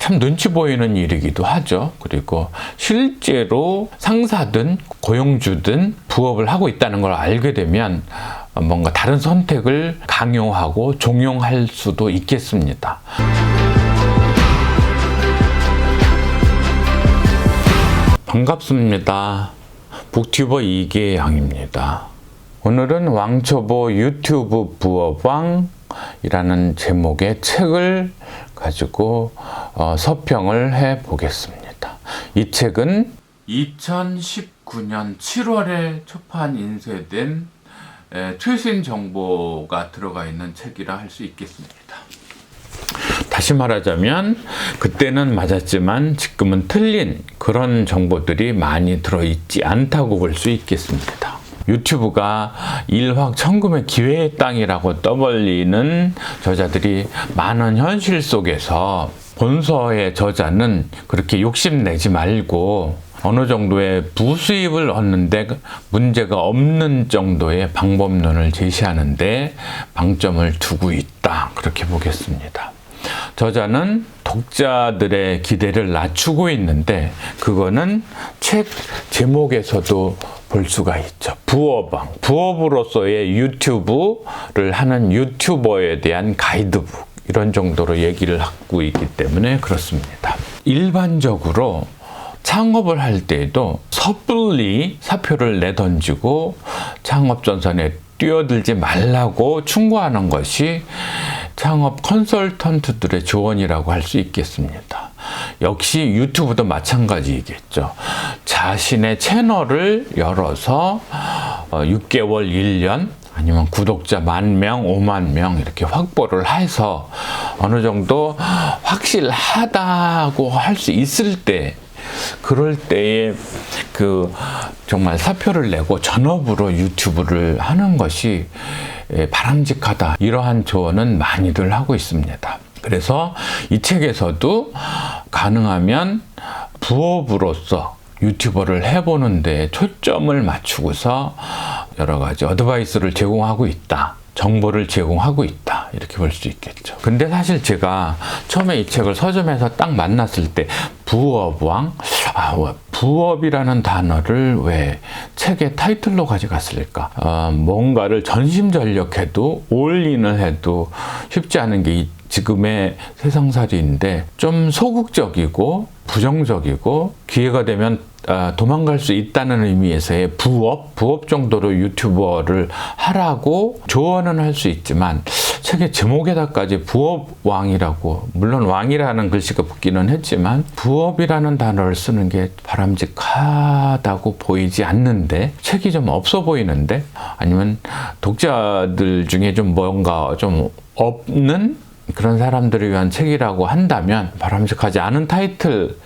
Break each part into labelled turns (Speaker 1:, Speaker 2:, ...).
Speaker 1: 참 눈치 보이는 일이기도 하죠. 그리고 실제로 상사든 고용주든 부업을 하고 있다는 걸 알게 되면 뭔가 다른 선택을 강요하고 종용할 수도 있겠습니다. 반갑습니다. 북튜버 이계양입니다. 오늘은 왕초보 유튜브 부업왕이라는 제목의 책을 가지고 어, 서평을 해 보겠습니다. 이 책은 2019년 7월에 초판 인쇄된 에, 최신 정보가 들어가 있는 책이라 할 수 있겠습니다. 다시 말하자면 그때는 맞았지만 지금은 틀린 그런 정보들이 많이 들어있지 않다고 볼 수 있겠습니다. 유튜브가 일확 천금의 기회의 땅이라고 떠벌리는 저자들이 많은 현실 속에서 본서의 저자는 그렇게 욕심내지 말고 어느 정도의 부수입을 얻는데 문제가 없는 정도의 방법론을 제시하는데 방점을 두고 있다. 그렇게 보겠습니다. 저자는 독자들의 기대를 낮추고 있는데 그거는 책 제목에서도 볼 수가 있죠. 부업왕. 부업으로서의 유튜브를 하는 유튜버에 대한 가이드북. 이런 정도로 얘기를 하고 있기 때문에 그렇습니다. 일반적으로 창업을 할 때에도 섣불리 사표를 내던지고 창업 전선에 뛰어들지 말라고 충고하는 것이 창업 컨설턴트들의 조언이라고 할 수 있겠습니다. 역시 유튜브도 마찬가지이겠죠. 자신의 채널을 열어서 6개월, 1년, 아니면 구독자 만 명, 5만 명 이렇게 확보를 해서 어느 정도 확실하다고 할 수 있을 때 그럴 때에 그 정말 사표를 내고 전업으로 유튜브를 하는 것이 바람직하다. 이러한 조언은 많이들 하고 있습니다. 그래서 이 책에서도 가능하면 부업으로서 유튜버를 해보는데 초점을 맞추고서 여러 가지 어드바이스를 제공하고 있다. 정보를 제공하고 있다. 이렇게 볼 수 있겠죠. 근데 사실 제가 처음에 이 책을 서점에서 딱 만났을 때 부업왕, 아, 부업이라는 단어를 왜 책의 타이틀로 가져갔을까? 어, 뭔가를 전심전력해도 올인을 해도 쉽지 않은 게 지금의 세상살이인데 좀 소극적이고 부정적이고 기회가 되면 아, 도망갈 수 있다는 의미에서의 부업, 부업 정도로 유튜버를 하라고 조언은 할 수 있지만 책의 제목에다까지 부업 왕이라고 물론 왕이라는 글씨가 붙기는 했지만 부업이라는 단어를 쓰는 게 바람직하다고 보이지 않는데 책이 좀 없어 보이는데 아니면 독자들 중에 좀 뭔가 좀 없는 그런 사람들을 위한 책이라고 한다면 바람직하지 않은 타이틀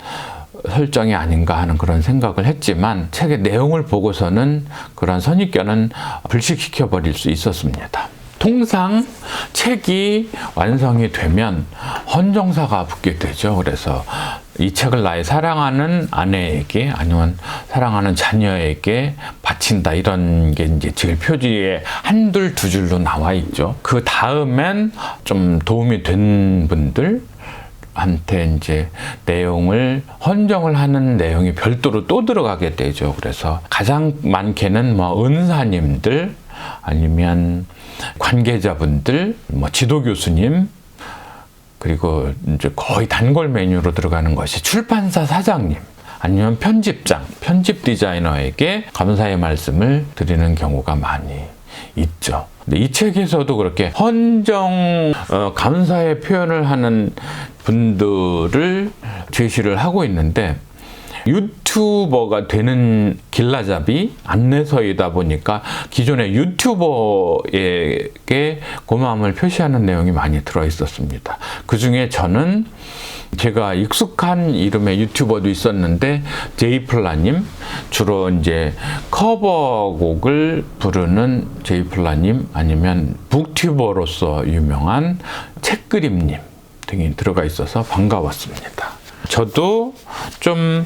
Speaker 1: 설정이 아닌가 하는 그런 생각을 했지만 책의 내용을 보고서는 그런 선입견은 불식시켜 버릴 수 있었습니다. 통상 책이 완성이 되면 헌정사가 붙게 되죠. 그래서 이 책을 나의 사랑하는 아내에게 아니면 사랑하는 자녀에게 바친다 이런 게 이제 제일 표지에 한둘 두 줄로 나와 있죠. 그 다음엔 좀 도움이 된 분들 한테 이제 내용을 헌정을 하는 내용이 별도로 또 들어가게 되죠. 그래서 가장 많게는 뭐 은사님들 아니면 관계자분들, 뭐 지도 교수님 그리고 이제 거의 단골 메뉴로 들어가는 것이 출판사 사장님 아니면 편집장, 편집 디자이너에게 감사의 말씀을 드리는 경우가 많이 있죠. 이 책에서도 그렇게 헌정 어, 감사의 표현을 하는 분들을 제시를 하고 있는데 유튜버가 되는 길라잡이 안내서이다 보니까 기존의 유튜버에게 고마움을 표시하는 내용이 많이 들어 있었습니다. 그 중에 저는 제가 익숙한 이름의 유튜버도 있었는데 제이플라님 주로 이제 커버곡을 부르는 제이플라님 아니면 북튜버로서 유명한 책그림님 등이 들어가 있어서 반가웠습니다. 저도 좀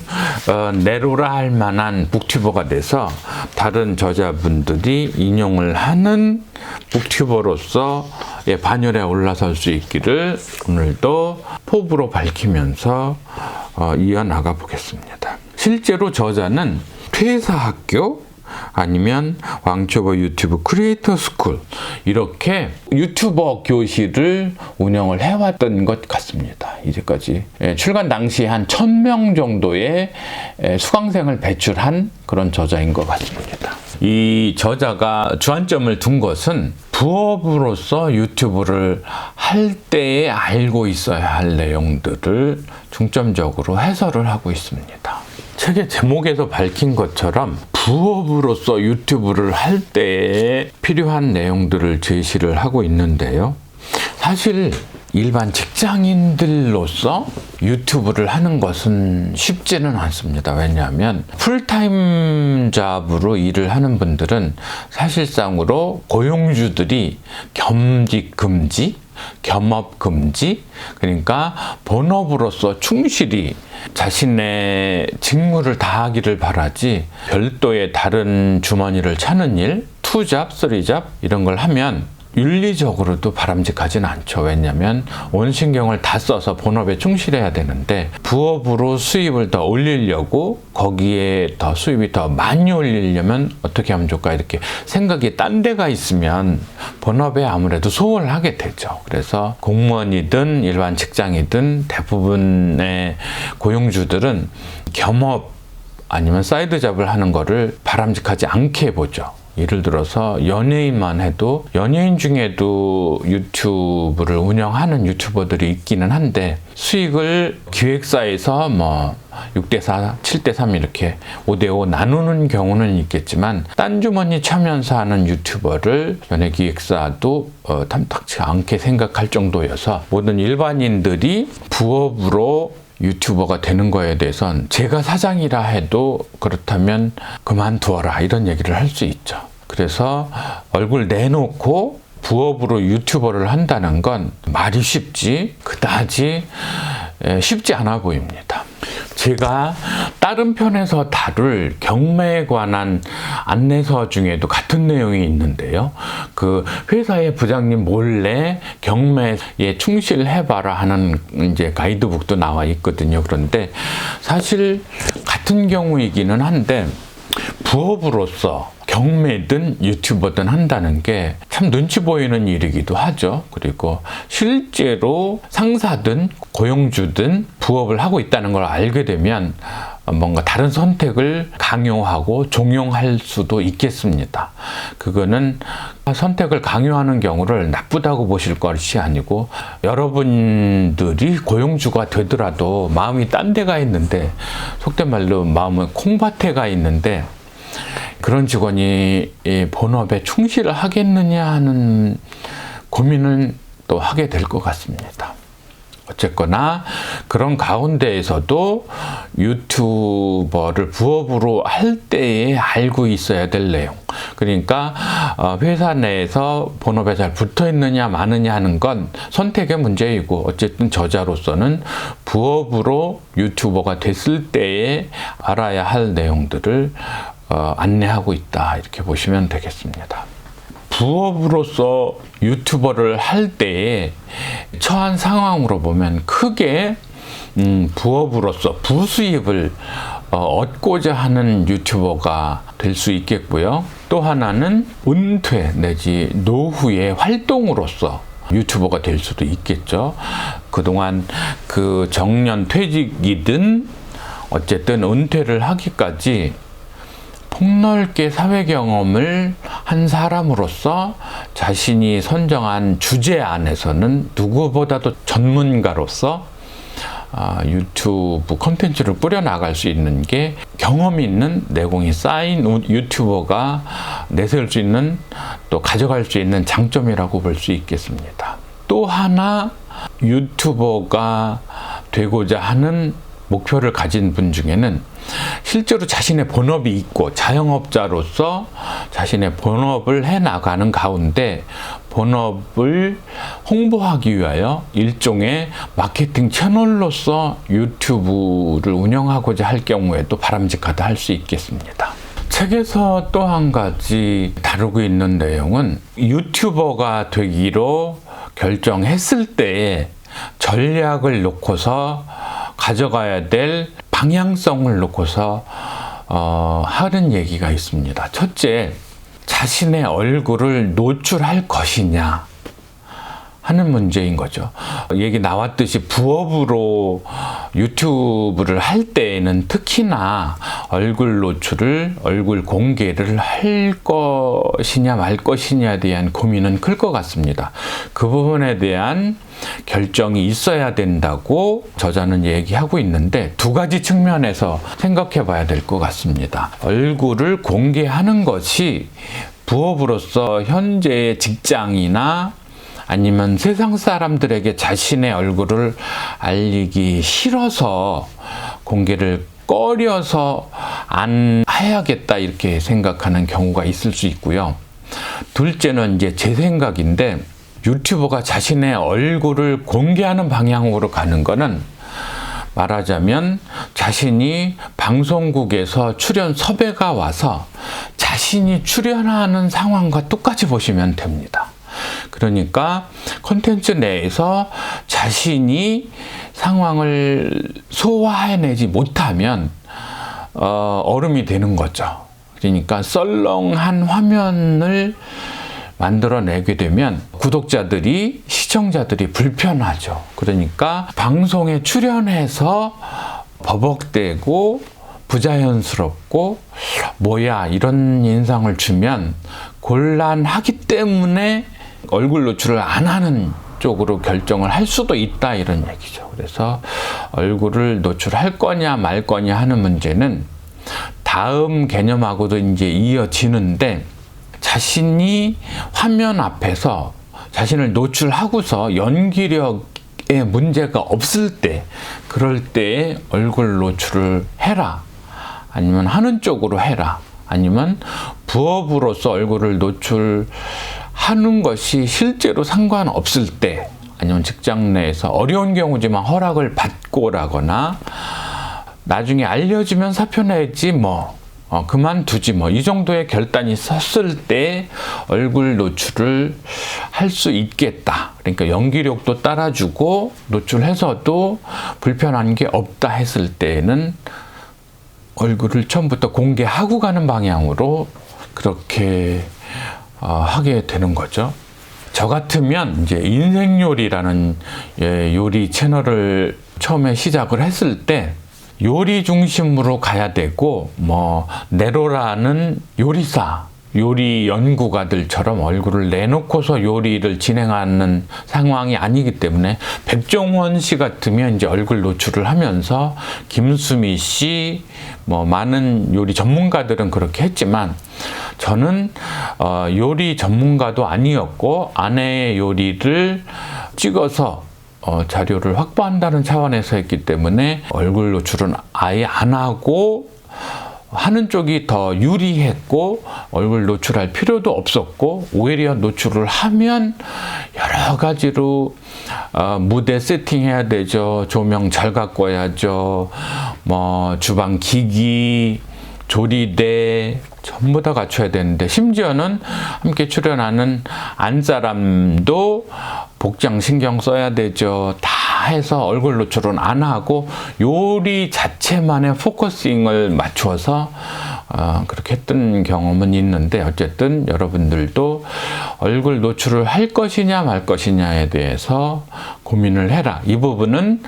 Speaker 1: 어, 내로라 할 만한 북튜버가 돼서 다른 저자분들이 인용을 하는 북튜버로서 예, 반열에 올라설 수 있기를 오늘도 포부로 밝히면서 어, 이어나가 보겠습니다. 실제로 저자는 퇴사학교 아니면 왕초보 유튜브 크리에이터 스쿨 이렇게 유튜버 교실을 운영을 해왔던 것 같습니다. 이제까지 예, 출간 당시 한 1000명 정도의 예, 수강생을 배출한 그런 저자인 것 같습니다. 이 저자가 주안점을 둔 것은 부업으로서 유튜브를 할 때에 알고 있어야 할 내용들을 중점적으로 해설을 하고 있습니다. 책의 제목에서 밝힌 것처럼 부업으로서 유튜브를 할 때에 필요한 내용들을 제시를 하고 있는데요. 사실 일반 직장인들로서 유튜브를 하는 것은 쉽지는 않습니다. 왜냐하면 풀타임 잡으로 일을 하는 분들은 사실상으로 고용주들이 겸직 금지, 겸업 금지, 그러니까 본업으로서 충실히 자신의 직무를 다하기를 바라지 별도의 다른 주머니를 찾는 일, 투잡, 쓰리잡 이런 걸 하면 윤리적으로도 바람직하진 않죠. 왜냐하면 온 신경을 다 써서 본업에 충실해야 되는데 부업으로 수입을 더 올리려고 거기에 더 수입이 더 많이 올리려면 어떻게 하면 좋을까 이렇게 생각이 딴 데가 있으면 본업에 아무래도 소홀하게 되죠. 그래서 공무원이든 일반 직장이든 대부분의 고용주들은 겸업 아니면 사이드 잡을 하는 거를 바람직하지 않게 보죠. 예를 들어서 연예인만 해도 연예인 중에도 유튜브를 운영하는 유튜버들이 있기는 한데 수익을 기획사에서 뭐 6대4, 7대3 이렇게 5대5 나누는 경우는 있겠지만 딴 주머니 차면서 하는 유튜버를 연예기획사도 어, 탐탁치 않게 생각할 정도여서 모든 일반인들이 부업으로 유튜버가 되는 거에 대해선 제가 사장이라 해도 그렇다면 그만두어라 이런 얘기를 할 수 있죠. 그래서 얼굴 내놓고 부업으로 유튜버를 한다는 건 말이 쉽지 그다지 에, 쉽지 않아 보입니다. 제가 다른 편에서 다룰 경매에 관한 안내서 중에도 같은 내용이 있는데요. 그 회사의 부장님 몰래 경매에 충실해봐라 하는 이제 가이드북도 나와 있거든요. 그런데 사실 같은 경우이기는 한데 부업으로서 경매든 유튜버든 한다는 게 참 눈치 보이는 일이기도 하죠. 그리고 실제로 상사든 고용주든 부업을 하고 있다는 걸 알게 되면 뭔가 다른 선택을 강요하고 종용할 수도 있겠습니다. 그거는 선택을 강요하는 경우를 나쁘다고 보실 것이 아니고 여러분들이 고용주가 되더라도 마음이 딴 데가 있는데 속된 말로 마음은 콩밭에 가 있는데 그런 직원이 본업에 충실을 하겠느냐 하는 고민은 또 하게 될 것 같습니다. 어쨌거나 그런 가운데에서도 유튜버를 부업으로 할 때에 알고 있어야 될 내용. 그러니까 어, 회사 내에서 본업에 잘 붙어 있느냐 마느냐 하는 건 선택의 문제이고 어쨌든 저자로서는 부업으로 유튜버가 됐을 때에 알아야 할 내용들을 어, 안내하고 있다 이렇게 보시면 되겠습니다. 부업으로서 유튜버를 할 때에 처한 상황으로 보면 크게 음, 부업으로서 부수입을 어, 얻고자 하는 유튜버가 될 수 있겠고요. 또 하나는 은퇴 내지 노후의 활동으로서 유튜버가 될 수도 있겠죠. 그동안 그 정년 퇴직이든 어쨌든 은퇴를 하기까지 폭넓게 사회 경험을 한 사람으로서 자신이 선정한 주제 안에서는 누구보다도 전문가로서 아, 유튜브 컨텐츠를 뿌려나갈 수 있는 게 경험 있는 내공이 쌓인 유튜버가 내세울 수 있는 또 가져갈 수 있는 장점이라고 볼 수 있겠습니다. 또 하나 유튜버가 되고자 하는 목표를 가진 분 중에는 실제로 자신의 본업이 있고 자영업자로서 자신의 본업을 해 나가는 가운데 본업을 홍보하기 위하여 일종의 마케팅 채널로서 유튜브를 운영하고자 할 경우에도 바람직하다 할 수 있겠습니다. 책에서 또 한 가지 다루고 있는 내용은 유튜버가 되기로 결정했을 때에 전략을 놓고서 가져가야 될 방향성을 놓고서 어, 하는 얘기가 있습니다. 첫째, 자신의 얼굴을 노출할 것이냐 하는 문제인 거죠. 얘기 나왔듯이 부업으로 유튜브를 할 때에는 특히나 얼굴 노출을, 얼굴 공개를 할 것이냐 말 것이냐에 대한 고민은 클 것 같습니다. 그 부분에 대한 결정이 있어야 된다고 저자는 얘기하고 있는데 두 가지 측면에서 생각해 봐야 될 것 같습니다. 얼굴을 공개하는 것이 부업으로서 현재의 직장이나 아니면 세상 사람들에게 자신의 얼굴을 알리기 싫어서 공개를 꺼려서 안 해야겠다 이렇게 생각하는 경우가 있을 수 있고요. 둘째는 이제 제 생각인데 유튜버가 자신의 얼굴을 공개하는 방향으로 가는 거는 말하자면 자신이 방송국에서 출연 섭외가 와서 자신이 출연하는 상황과 똑같이 보시면 됩니다. 그러니까 콘텐츠 내에서 자신이 상황을 소화해내지 못하면 어, 얼음이 되는 거죠. 그러니까 썰렁한 화면을 만들어내게 되면 구독자들이 시청자들이 불편하죠. 그러니까 방송에 출연해서 버벅대고 부자연스럽고 뭐야 이런 인상을 주면 곤란하기 때문에 얼굴 노출을 안 하는 쪽으로 결정을 할 수도 있다 이런 얘기죠. 그래서 얼굴을 노출할 거냐 말 거냐 하는 문제는 다음 개념하고도 이제 이어지는데 자신이 화면 앞에서 자신을 노출하고서 연기력에 문제가 없을 때 그럴 때에 얼굴 노출을 해라 아니면 하는 쪽으로 해라 아니면 부업으로서 얼굴을 노출 하는 것이 실제로 상관없을 때 아니면 직장 내에서 어려운 경우지만 허락을 받고라거나 나중에 알려주면 사표 내지 뭐 어, 그만두지 뭐 이 정도의 결단이 섰을 때 얼굴 노출을 할 수 있겠다. 그러니까 연기력도 따라주고 노출해서도 불편한 게 없다 했을 때는 얼굴을 처음부터 공개하고 가는 방향으로 그렇게 어, 하게 되는 거죠. 저 같으면 이제 인생 요리라는 예, 요리 채널을 처음에 시작을 했을 때 요리 중심으로 가야 되고 뭐 네로라는 요리사 요리 연구가들처럼 얼굴을 내놓고서 요리를 진행하는 상황이 아니기 때문에 백종원 씨 같으면 이제 얼굴 노출을 하면서 김수미 씨, 뭐 많은 요리 전문가들은 그렇게 했지만 저는 어, 요리 전문가도 아니었고 아내의 요리를 찍어서 어, 자료를 확보한다는 차원에서 했기 때문에 얼굴 노출은 아예 안 하고 하는 쪽이 더 유리했고 얼굴 노출할 필요도 없었고 오히려 노출을 하면 여러 가지로 어, 무대 세팅해야 되죠 조명 잘 갖고 와야죠 뭐 주방 기기 조리대 전부 다 갖춰야 되는데 심지어는 함께 출연하는 안 사람도 복장 신경 써야 되죠. 다 해서 얼굴 노출은 안 하고 요리 자체만의 포커싱을 맞추어서 어, 그렇게 했던 경험은 있는데 어쨌든 여러분들도 얼굴 노출을 할 것이냐 말 것이냐에 대해서 고민을 해라. 이 부분은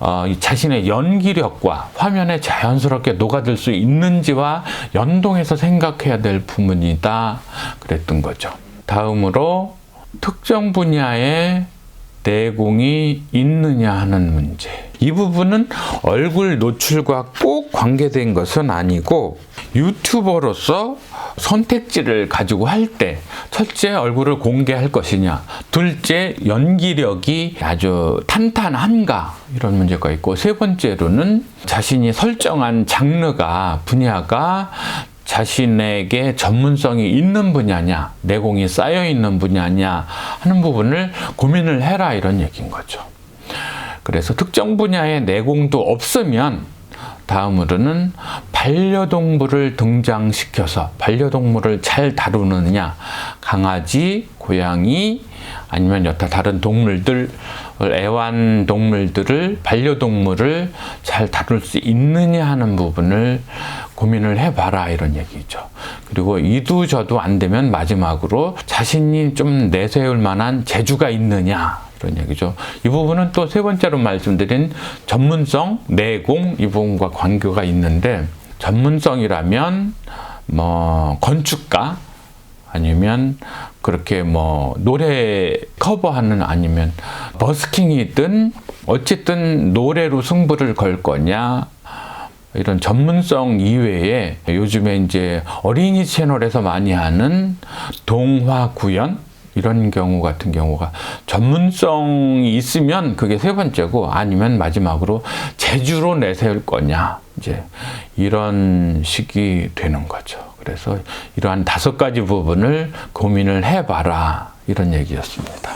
Speaker 1: 어, 자신의 연기력과 화면에 자연스럽게 녹아들 수 있는지와 연동해서 생각해야 될 부분이다. 그랬던 거죠. 다음으로 특정 분야의 내공이 있느냐 하는 문제. 이 부분은 얼굴 노출과 꼭 관계된 것은 아니고 유튜버로서 선택지를 가지고 할 때 첫째 얼굴을 공개할 것이냐 둘째 연기력이 아주 탄탄한가 이런 문제가 있고 세 번째로는 자신이 설정한 장르가 분야가 자신에게 전문성이 있는 분야냐 내공이 쌓여 있는 분야냐 하는 부분을 고민을 해라 이런 얘기인 거죠. 그래서 특정 분야의 내공도 없으면 다음으로는 반려동물을 등장시켜서 반려동물을 잘 다루느냐. 강아지, 고양이 아니면 여타 다른 동물들 애완 동물들을 반려동물을 잘 다룰 수 있느냐 하는 부분을 고민을 해봐라 이런 얘기죠. 그리고 이두저도 안 되면 마지막으로 자신이 좀 내세울 만한 재주가 있느냐 이런 얘기죠. 이 부분은 또 세 번째로 말씀드린 전문성, 내공 이 부분과 관계가 있는데 전문성이라면 뭐 건축가 아니면 그렇게 뭐 노래 커버하는 아니면 버스킹이든 어쨌든 노래로 승부를 걸 거냐? 이런 전문성 이외에 요즘에 이제 어린이 채널에서 많이 하는 동화 구연? 이런 경우 같은 경우가 전문성이 있으면 그게 세 번째고 아니면 마지막으로 재주로 내세울 거냐? 이제 이런 식이 되는 거죠. 그래서 이러한 다섯 가지 부분을 고민을 해봐라 이런 얘기였습니다.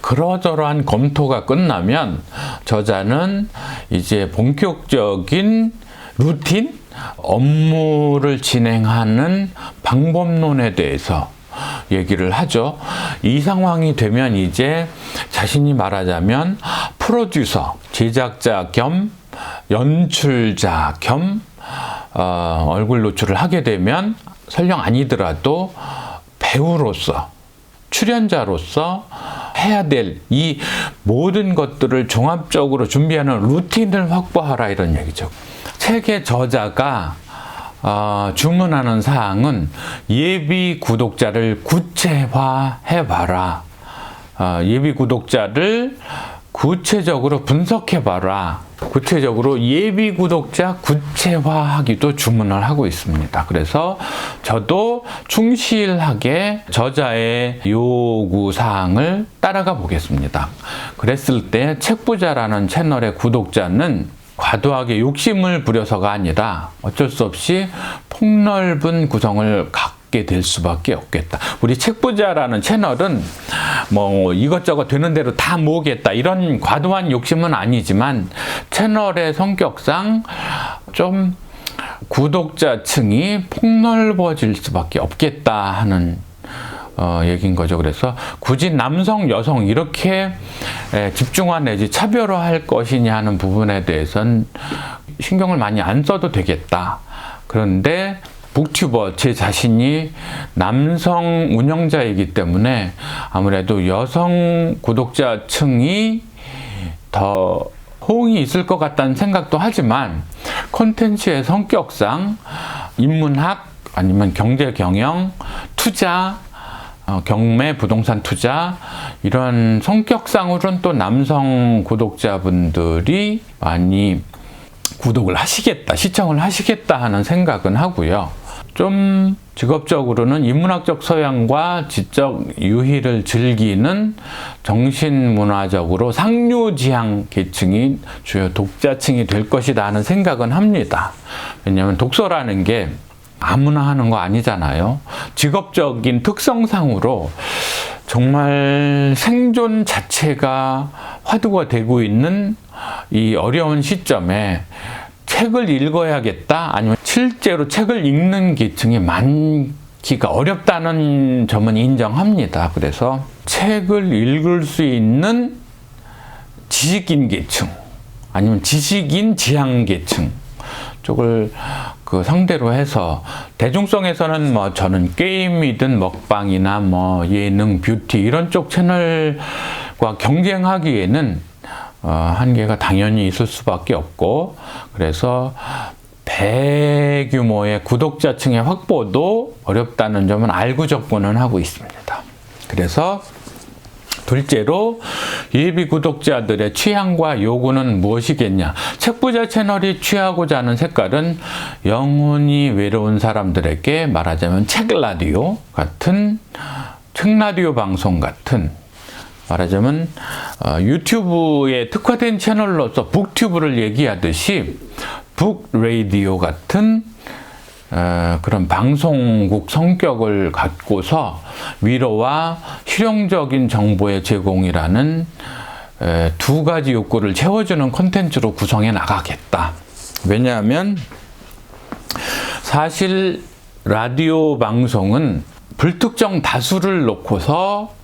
Speaker 1: 그러저러한 검토가 끝나면 저자는 이제 본격적인 루틴 업무를 진행하는 방법론에 대해서 얘기를 하죠. 이 상황이 되면 이제 자신이 말하자면 프로듀서, 제작자 겸 연출자 겸 어, 얼굴 노출을 하게 되면 설령 아니더라도 배우로서 출연자로서 해야 될 이 모든 것들을 종합적으로 준비하는 루틴을 확보하라 이런 얘기죠. 책의 저자가 어, 주문하는 사항은 예비 구독자를 구체화해 봐라. 어, 예비 구독자를 구체적으로 분석해 봐라. 구체적으로 예비 구독자 구체화하기도 주문을 하고 있습니다. 그래서 저도 충실하게 저자의 요구 사항을 따라가 보겠습니다. 그랬을 때 책부자라는 채널의 구독자는 과도하게 욕심을 부려서가 아니라 어쩔 수 없이 폭넓은 구성을 갖게 될 수밖에 없겠다. 우리 책부자라는 채널은 뭐 이것저것 되는 대로 다 모으겠다. 이런 과도한 욕심은 아니지만 채널의 성격상 좀 구독자층이 폭넓어질 수밖에 없겠다 하는 어, 얘기인 거죠. 그래서 굳이 남성, 여성 이렇게 에, 집중화 내지 차별화할 것이냐 하는 부분에 대해서는 신경을 많이 안 써도 되겠다. 그런데 북튜버 제 자신이 남성 운영자이기 때문에 아무래도 여성 구독자층이 더 호응이 있을 것 같다는 생각도 하지만 콘텐츠의 성격상 인문학 아니면 경제 경영, 투자 어, 경매, 부동산 투자 이런 성격상으로는 또 남성 구독자분들이 많이 구독을 하시겠다, 시청을 하시겠다 하는 생각은 하고요. 좀 직업적으로는 인문학적 소양과 지적 유희를 즐기는 정신문화적으로 상류지향 계층이 주요 독자층이 될 것이다 하는 생각은 합니다. 왜냐하면 독서라는 게 아무나 하는 거 아니잖아요. 직업적인 특성상으로 정말 생존 자체가 화두가 되고 있는 이 어려운 시점에 책을 읽어야겠다 아니면 실제로 책을 읽는 계층이 많기가 어렵다는 점은 인정합니다. 그래서 책을 읽을 수 있는 지식인 계층 아니면 지식인 지향 계층 쪽을 그 상대로 해서 대중성에서는 뭐 저는 게임이든 먹방이나 뭐 예능, 뷰티 이런 쪽 채널과 경쟁하기에는 어, 한계가 당연히 있을 수밖에 없고 그래서 대규모의 구독자층의 확보도 어렵다는 점은 알고 접근은 하고 있습니다. 그래서 둘째로 예비 구독자들의 취향과 요구는 무엇이겠냐? 책부자 채널이 취하고자 하는 색깔은 영혼이 외로운 사람들에게 말하자면 책 라디오 같은 책 라디오 방송 같은 말하자면 어, 유튜브에 특화된 채널로서 북튜브를 얘기하듯이 북 라디오 같은 어, 그런 방송국 성격을 갖고서 위로와 실용적인 정보의 제공이라는 에, 두 가지 욕구를 채워주는 콘텐츠로 구성해 나가겠다. 왜냐하면 사실 라디오 방송은 불특정 다수를 놓고서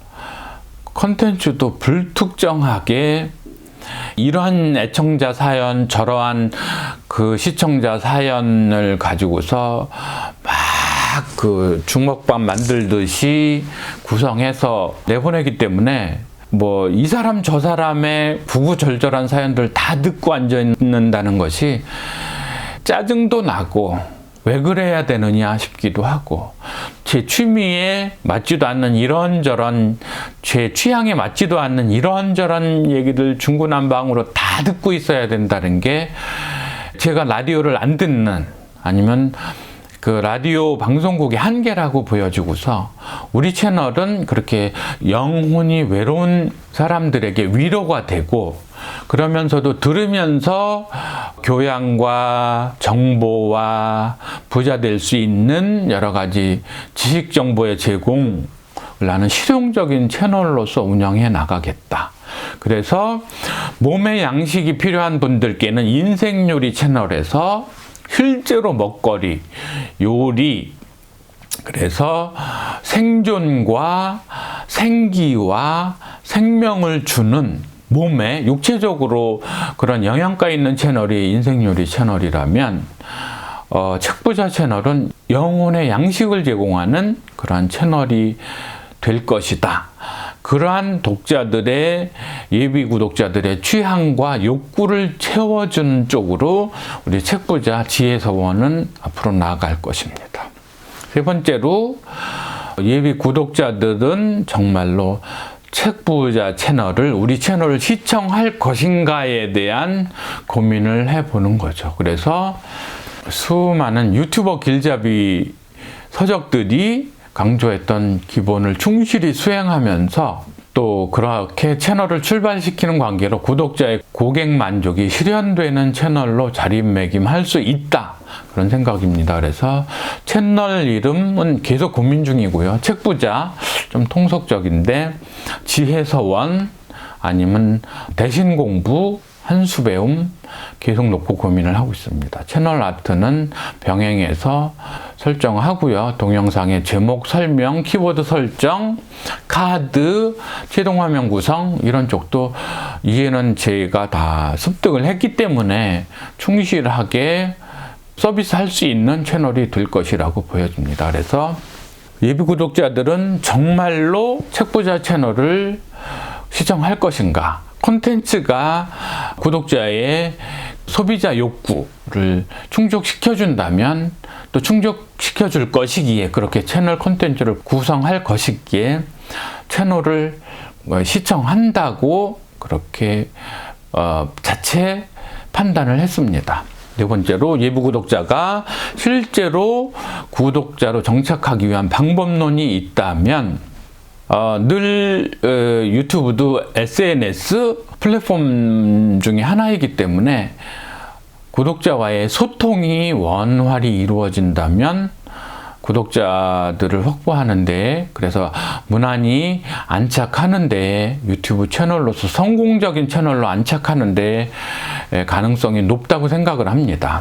Speaker 1: 콘텐츠도 불특정하게 이러한 애청자 사연, 저러한 그 시청자 사연을 가지고서 막그 주먹밥 만들듯이 구성해서 내보내기 때문에 뭐 이 사람 저 사람의 구구절절한 사연들 다 듣고 앉아 있는다는 것이 짜증도 나고 왜 그래야 되느냐 싶기도 하고 제 취미에 맞지도 않는 이런저런 제 취향에 맞지도 않는 이런저런 얘기들 중구난방으로 다 듣고 있어야 된다는 게 제가 라디오를 안 듣는 아니면 그 라디오 방송국의 한계라고 보여주고서 우리 채널은 그렇게 영혼이 외로운 사람들에게 위로가 되고 그러면서도 들으면서 교양과 정보와 부자 될 수 있는 여러 가지 지식 정보의 제공을 하는 실용적인 채널로서 운영해 나가겠다. 그래서 몸의 양식이 필요한 분들께는 인생 요리 채널에서 실제로 먹거리, 요리, 그래서 생존과 생기와 생명을 주는 몸에 육체적으로 그런 영양가 있는 채널이 인생요리 채널이라면 어, 책부자 채널은 영혼의 양식을 제공하는 그러한 채널이 될 것이다. 그러한 독자들의 예비 구독자들의 취향과 욕구를 채워주는 쪽으로 우리 책부자 지혜서원은 앞으로 나아갈 것입니다. 세 번째로 예비 구독자들은 정말로 책부자 채널을 우리 채널을 시청할 것인가에 대한 고민을 해보는 거죠. 그래서 수많은 유튜버 길잡이 서적들이 강조했던 기본을 충실히 수행하면서 또 그렇게 채널을 출발시키는 관계로 구독자의 고객 만족이 실현되는 채널로 자리매김할 수 있다. 그런 생각입니다. 그래서 채널 이름은 계속 고민 중이고요. 책부자 좀 통속적인데 지혜서원 아니면 대신 공부 한수 배움 계속 놓고 고민을 하고 있습니다. 채널 아트는 병행해서 설정하고요. 동영상의 제목 설명, 키워드 설정, 카드, 최종 화면 구성 이런 쪽도 이제는 제가 다 습득을 했기 때문에 충실하게 서비스 할 수 있는 채널이 될 것이라고 보여집니다. 그래서 예비 구독자들은 정말로 책부자 채널을 시청할 것인가? 콘텐츠가 구독자의 소비자 욕구를 충족시켜준다면 또 충족시켜줄 것이기에 그렇게 채널 콘텐츠를 구성할 것이기에 채널을 시청한다고 그렇게 어, 자체 판단을 했습니다. 네 번째로 예부 구독자가 실제로 구독자로 정착하기 위한 방법론이 있다면 어, 늘 어, 유튜브도 SNS 플랫폼 중에 하나이기 때문에 구독자와의 소통이 원활히 이루어진다면 구독자들을 확보하는데 그래서 무난히 안착하는데 유튜브 채널로서 성공적인 채널로 안착하는데 가능성이 높다고 생각을 합니다.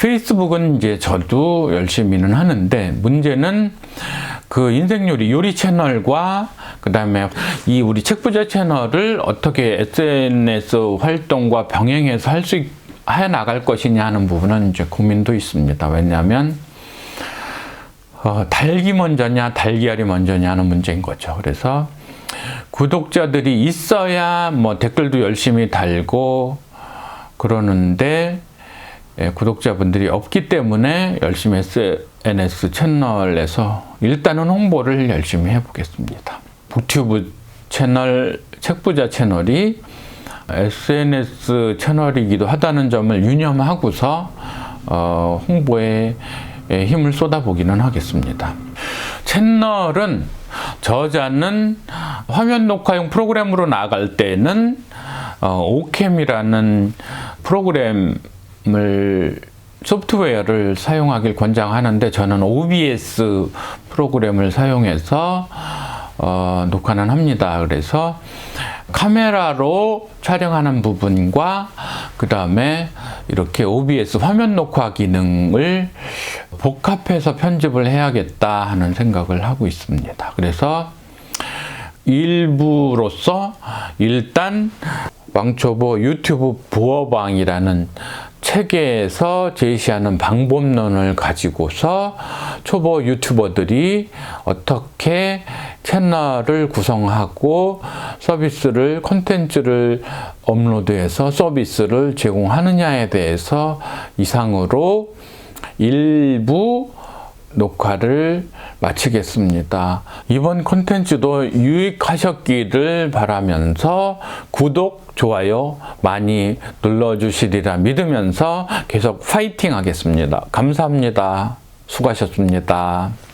Speaker 1: 페이스북은 이제 저도 열심히는 하는데 문제는 그 인생 요리 요리 채널과 그다음에 이 우리 책부자 채널을 어떻게 SNS 활동과 병행해서 할 수 해 나갈 것이냐 하는 부분은 이제 고민도 있습니다. 왜냐하면 어, 달기 먼저냐 달걀이 먼저냐 하는 문제인 거죠. 그래서 구독자들이 있어야 뭐 댓글도 열심히 달고 그러는데 예, 구독자분들이 없기 때문에 열심히 SNS 채널에서 일단은 홍보를 열심히 해보겠습니다. 북튜브 채널 책부자 채널이 SNS 채널이기도 하다는 점을 유념하고서 어, 홍보에 에, 힘을 쏟아보기는 하겠습니다. 채널은 저자는 화면 녹화용 프로그램으로 나갈 때는 어, 오캠이라는 프로그램을 소프트웨어를 사용하길 권장하는데 저는 OBS 프로그램을 사용해서 어, 녹화는 합니다. 그래서 카메라로 촬영하는 부분과 그 다음에 이렇게 OBS 화면 녹화 기능을 복합해서 편집을 해야겠다 하는 생각을 하고 있습니다. 그래서 일부로서 일단 왕초보 유튜브 부어방이라는 책에서 제시하는 방법론을 가지고서 초보 유튜버들이 어떻게 채널을 구성하고 서비스를 콘텐츠를 업로드해서 서비스를 제공하느냐에 대해서 이상으로 일부 녹화를 마치겠습니다. 이번 콘텐츠도 유익하셨기를 바라면서 구독, 좋아요 많이 눌러주시리라 믿으면서 계속 파이팅 하겠습니다. 감사합니다. 수고하셨습니다.